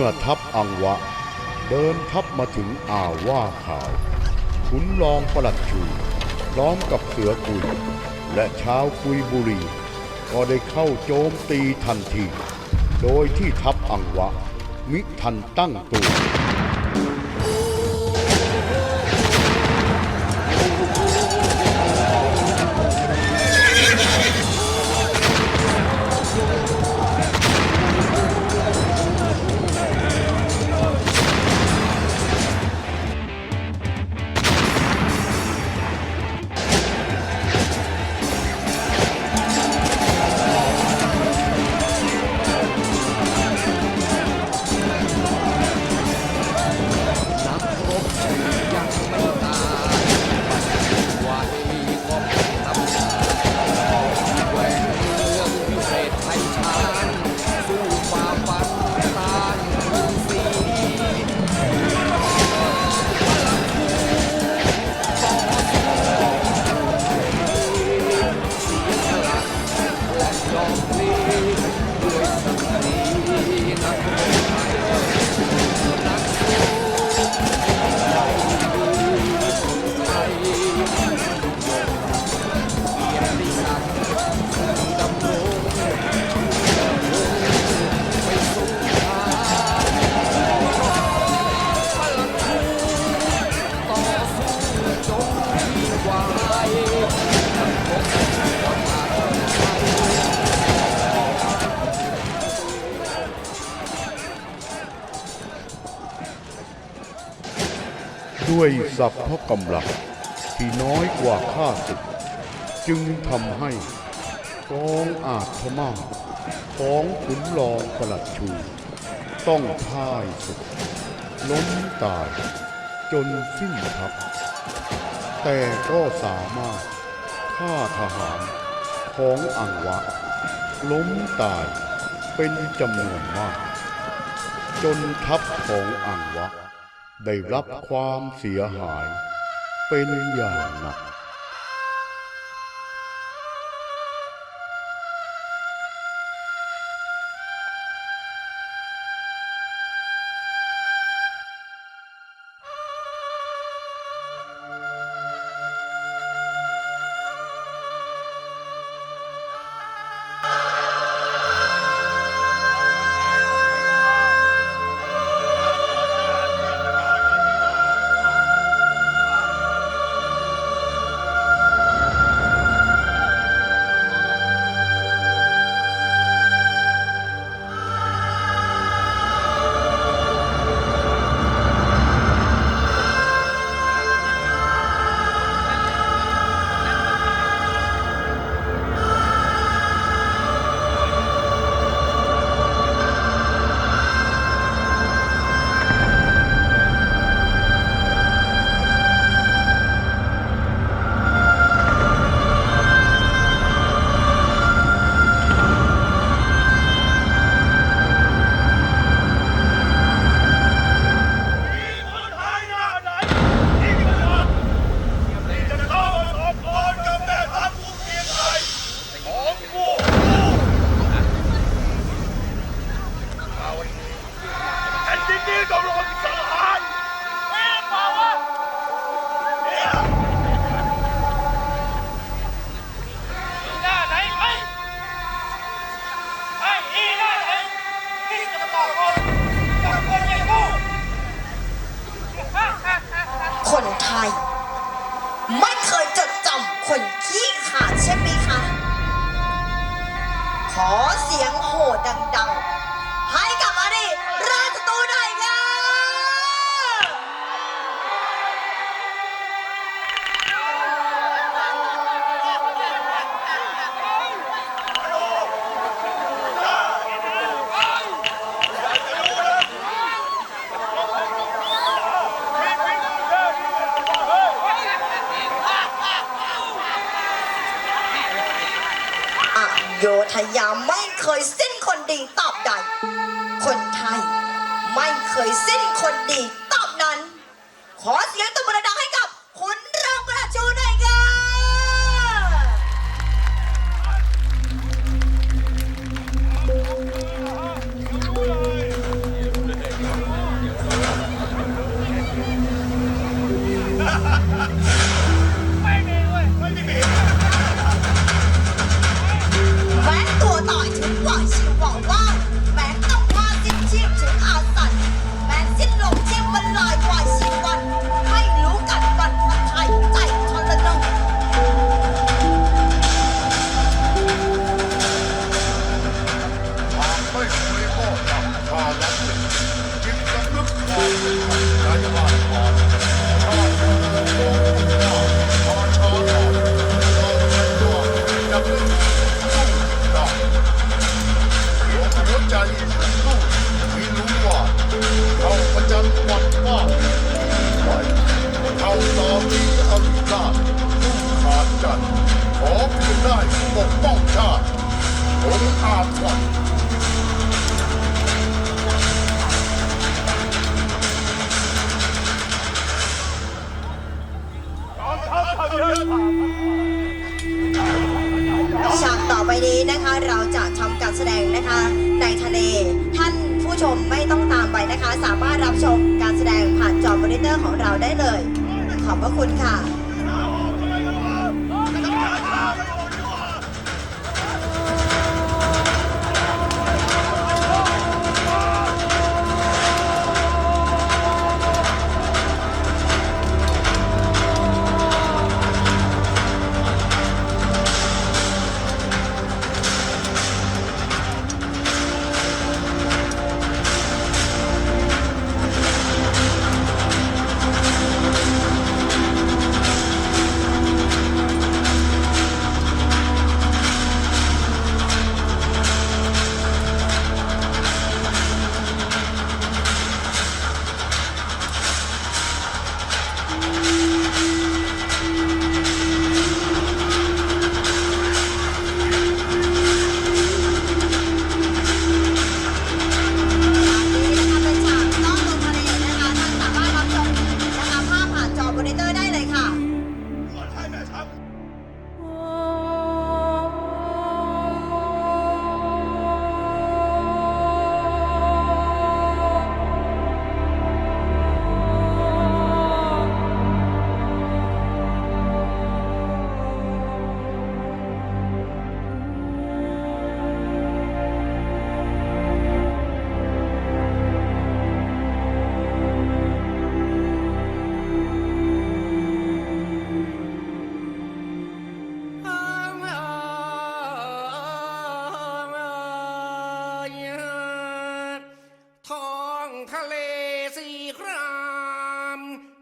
เมื่อทัพอังวะ เดินทัพมาถึงอ่าวว่าขาวขุนรองประหลัดชูพร้อมกับเสือกุย และชาวกุยบุรี ก็ได้เข้าโจมตีทันที โดยที่ทัพอังวะ มิทันตั้งตัว ด้วยสัพพกำลังที่น้อยกว่าข้าศึก จึงทำให้กองอาจพม่าของขุนรองประหลัดชู ต้องพ่ายศึกล้มตาย จนสิ้นทัพแต่ก็สามารถฆ่าทหารของอังวะ ล้มตายเป็นจำนวนมาก จนทัพของอังวะ ได้รับความเสียหายเป็นอย่างหนัก คนต่อคนอย่างกูคนไทย ไม่เคยจดจำคนขี้ขลาดใช่ไหมคะ ขอเสียงโห่ดัง ๆ โยธยาไม่เคยสิ้นคนดีตอบใด คนไทย ไม่เคยสิ้นคนดีตอบนั้น ขอเสียง อนิเตอร์ของเราได้เลย ขอบพระคุณค่ะ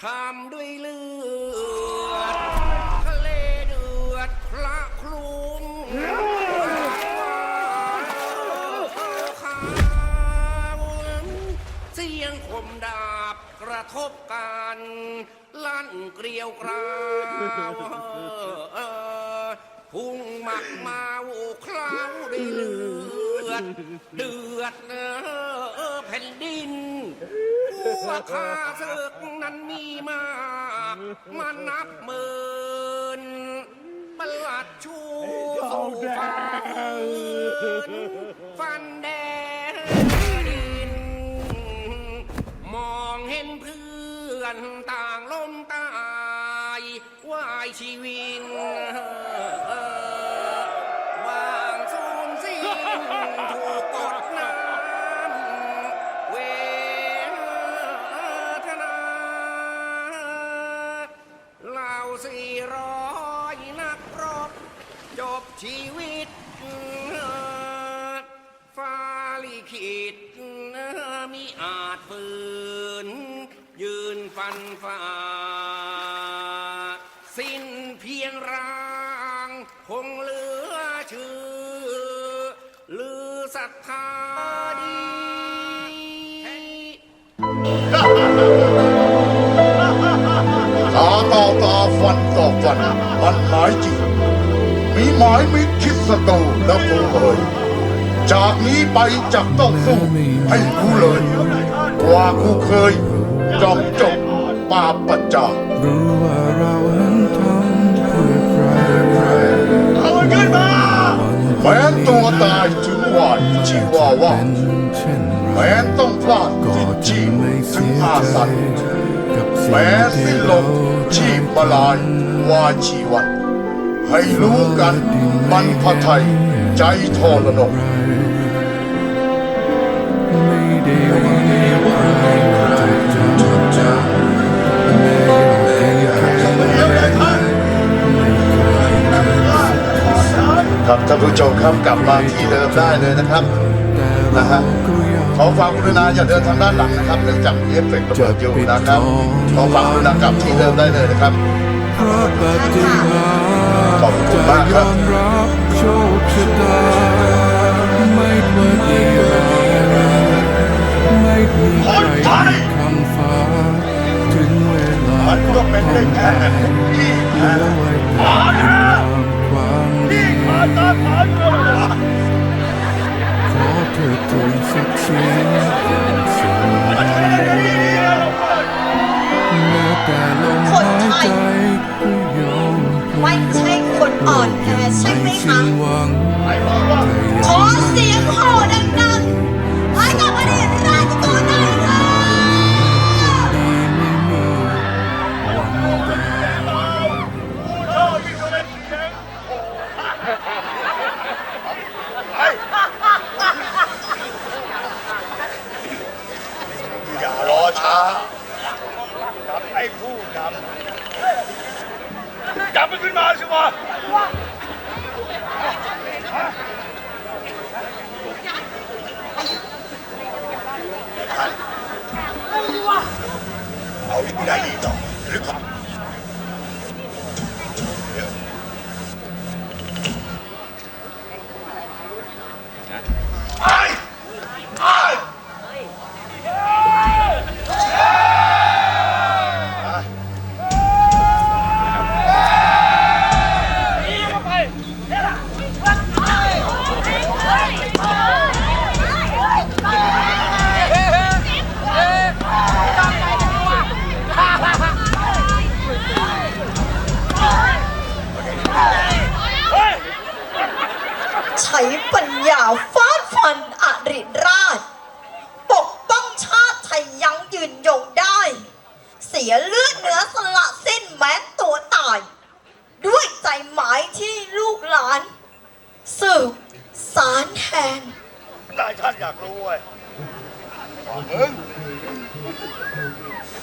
ชามด้วยเลือดทะเลเดือดพระคลุมขาวเสียงคมดาบกระทบกันลั่นเกลียวกราวพุ่งหมักมาวูคล้าวด้วยเลือด เดือดเออแผ่นดินพวกข้าศึก มากมานับหมื่นประหลัดชูสู่ฟ้าคืนฟันแดงดิน มองเห็นเพื่อนต่างล้มตาย วายชีวิน ฟันฝ่า สิ้นเพียงร่าง คงเหลือชื่อ ลือศรัทธาดี ตาต่อตาฟันต่อฟันมันหมายจริง มีหมายมิคิดสตูและฟูเอ๋ยจากนี้ไปจักต้องสู้ให้รู้เลยว่ากูเคยจอมจบ ปราบปัจจารู้ว่าเรานั้นทำเพื่อใครเอามันขึ้นมาแม้นตัวตายถึงวายชีวาว่าเป็นเช่นไรแม้นต้องพลาดก็สิ้นจะชีพไม่ถึเสีงยอาใจสันกับสิ่งแม้ที่สิ้นลเรามชีพมาลายวาชีวัน ให้รู้กันมันพระไทยใจทรนงไม่ได้หวังให้ใครจะจดจำ ครับท่านผู้ชมครับกลับมาที่เดิมได้เลยนะครับนะฮะขอความกรุณาอย่าเดินทางด้านหลังนะครับเนื่องจากมีเอฟเฟกต์ระเบิดอยู่นะครับขอความกรุณากลับที่เดิมได้เลยนะครับขอบคุณมากครับ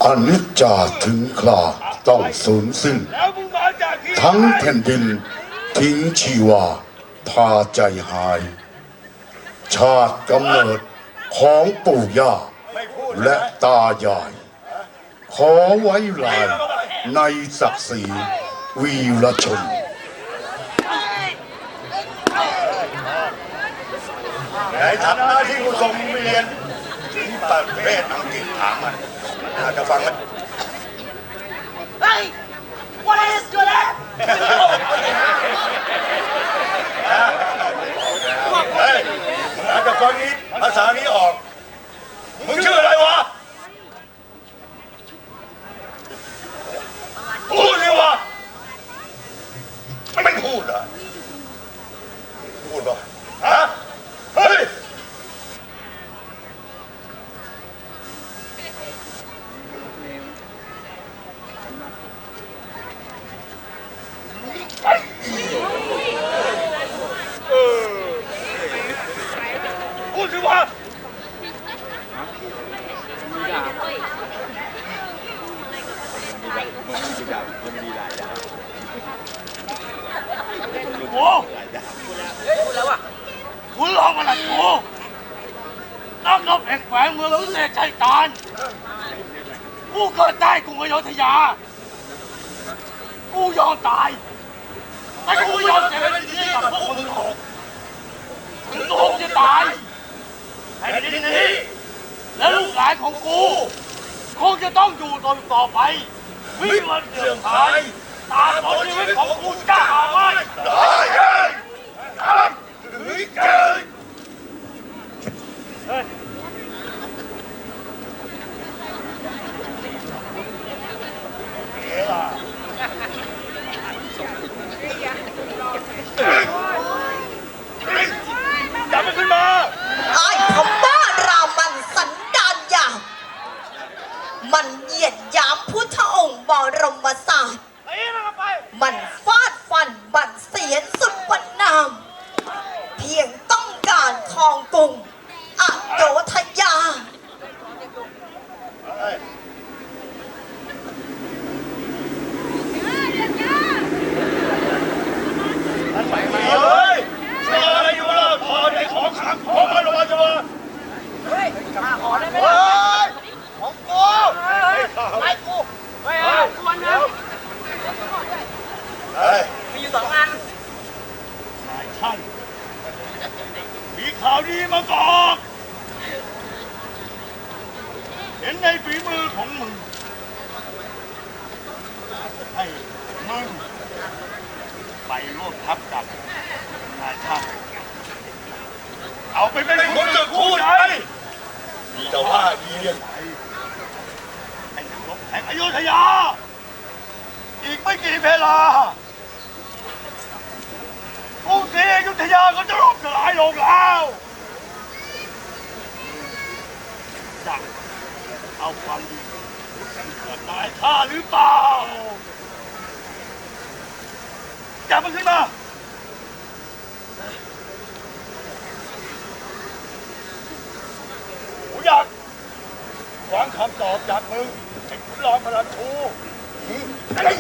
อนิจจาถึงคราต้องสูญสิ้นแล้วมึงมาจากที่ทั้งไหนแผ่นดินทิ้งชีวา พาใจหาย ชาติกำเนิดของปู่ย่าไม่พูดและตายาย ขอไว้ลายในศักดิ์ศรีวีรชนในฐานะที่กูส่งเรียนถึง ประเทศอังกฤษถามมันอาจจะฟังมัน Hey what is good at เฮ้ยอาจจะฟังนี้ภาษานี้ออก มึงชื่ออะไรวะ พูดเลยวะมันไม่พูดเหรอ พูดปะฮะ เฮ้ย พูดสิวะ โอ้คุณแล้วอะคุณลองมาหลัดกูนักรบแห่งแขวงเมืองวิเศษชัยการกูเกิดได้กรุงอยุธยา กูยอมตาย แต่กูยอมเสียเป็นที่กับพวกมึงหกถึงตัวกูจะตายแผ่ดินนี้และลูกหลานของกู คงจะต้องอยู่ต่อไปไม่มีวันเสื่อมหาย ตามผลชีวิตของกูจ้าหาไม่ได้เลยครับหรือเกินางเอาความดีที่เกิดมาให้ข้าหรือเปล่าจับมันขึ้นมาหูยักษ์วางคำตอบจากมึงไอ้คุณรองพลันชูไอ้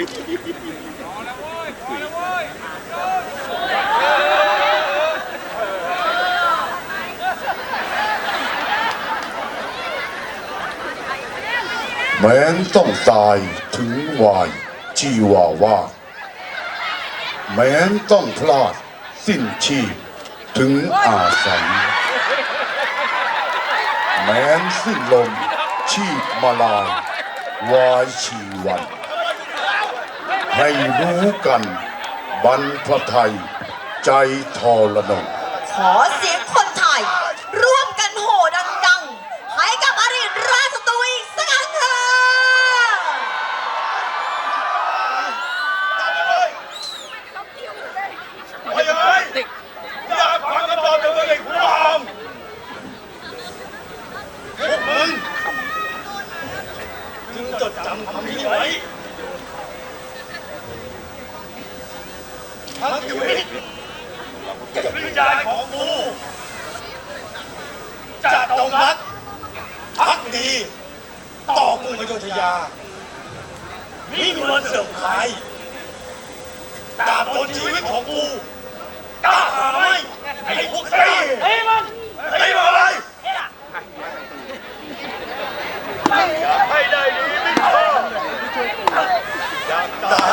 แม้นต้องตายถึงวายชีวาว่า แม้นต้องพลาดสิ้นชีพถึงอาสัยแม้นสิ้นลมชีพมาลายวายชีวัน ให้รู้กันบรรพไทยใจทรนงขอเสียงป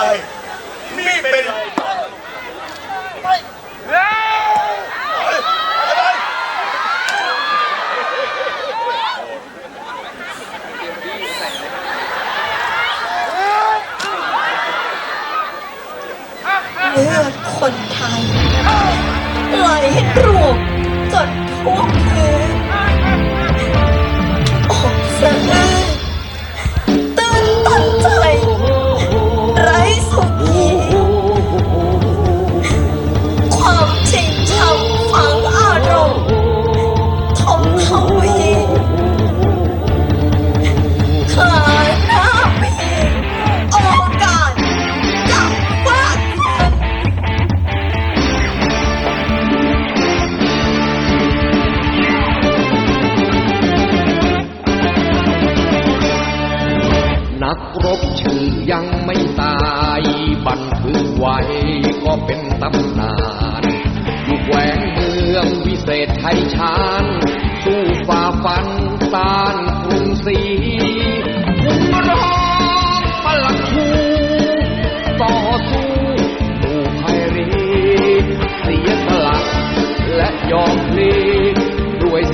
ายนี่เป็นไปเฮ้ยเลือดคนไทยไหลรวมจนทุก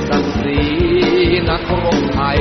ศักดิ์ศรีนักรบไทย